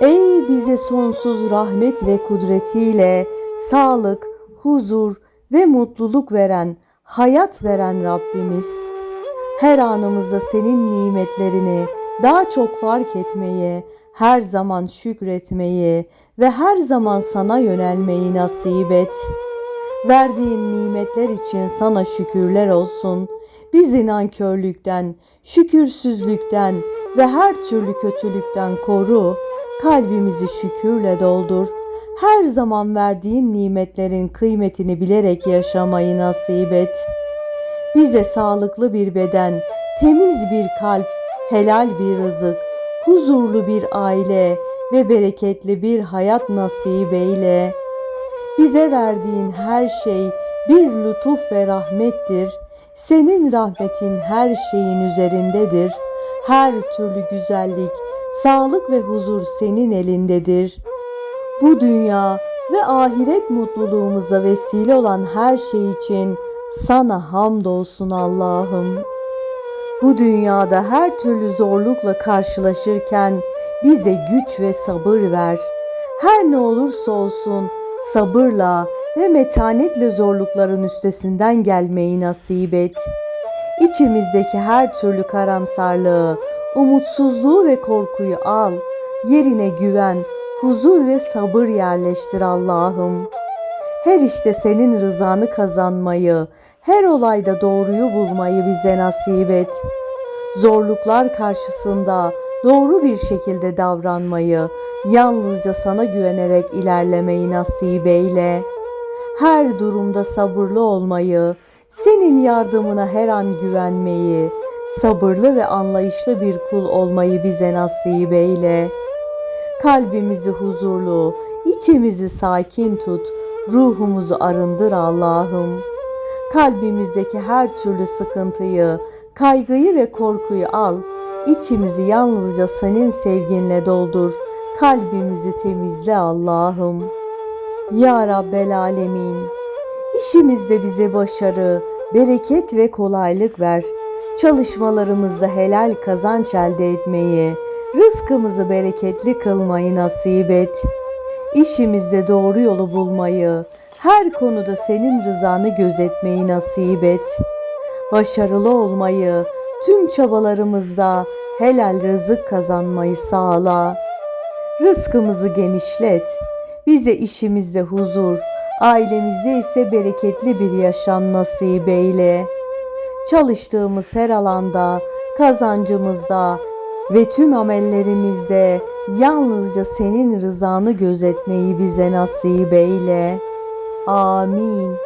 Ey bize sonsuz rahmet ve kudretiyle sağlık, huzur ve mutluluk veren, hayat veren Rabbimiz. Her anımızda senin nimetlerini daha çok fark etmeyi, her zaman şükretmeyi ve her zaman sana yönelmeyi nasip et. Verdiğin nimetler için sana şükürler olsun. Bizi nankörlükten, şükürsüzlükten ve her türlü kötülükten koru. Kalbimizi şükürle doldur. Her zaman verdiğin nimetlerin kıymetini bilerek yaşamayı nasip et. Bize sağlıklı bir beden, temiz bir kalp, helal bir rızık, huzurlu bir aile ve bereketli bir hayat nasip eyle. Bize verdiğin her şey bir lütuf ve rahmettir. Senin rahmetin her şeyin üzerindedir. Her türlü güzellik, sağlık ve huzur senin elindedir. Bu dünya ve ahiret mutluluğumuza vesile olan her şey için sana hamdolsun Allah'ım. Bu dünyada her türlü zorlukla karşılaşırken bize güç ve sabır ver. Her ne olursa olsun sabırla ve metanetle zorlukların üstesinden gelmeyi nasip et. İçimizdeki her türlü karamsarlığı, umutsuzluğu ve korkuyu al. Yerine güven, huzur ve sabır yerleştir Allah'ım. Her işte senin rızanı kazanmayı, her olayda doğruyu bulmayı bize nasip et. Zorluklar karşısında doğru bir şekilde davranmayı, yalnızca sana güvenerek ilerlemeyi nasip eyle. Her durumda sabırlı olmayı, senin yardımına her an güvenmeyi, sabırlı ve anlayışlı bir kul olmayı bize nasip eyle. Kalbimizi huzurlu, içimizi sakin tut, ruhumuzu arındır Allah'ım. Kalbimizdeki her türlü sıkıntıyı, kaygıyı ve korkuyu al. İçimizi yalnızca senin sevginle doldur. Kalbimizi temizle Allah'ım. Ya Rabbel Alemin. İşimizde bize başarı, bereket ve kolaylık ver. Çalışmalarımızda helal kazanç elde etmeyi, rızkımızı bereketli kılmayı nasip et. İşimizde doğru yolu bulmayı, her konuda senin rızanı gözetmeyi nasip et. Başarılı olmayı, tüm çabalarımızda helal rızık kazanmayı sağla. Rızkımızı genişlet. Bize işimizde huzur, ailemizde ise bereketli bir yaşam nasip eyle. Çalıştığımız her alanda, kazancımızda ve tüm amellerimizde yalnızca senin rızanı gözetmeyi bize nasip eyle. Amin.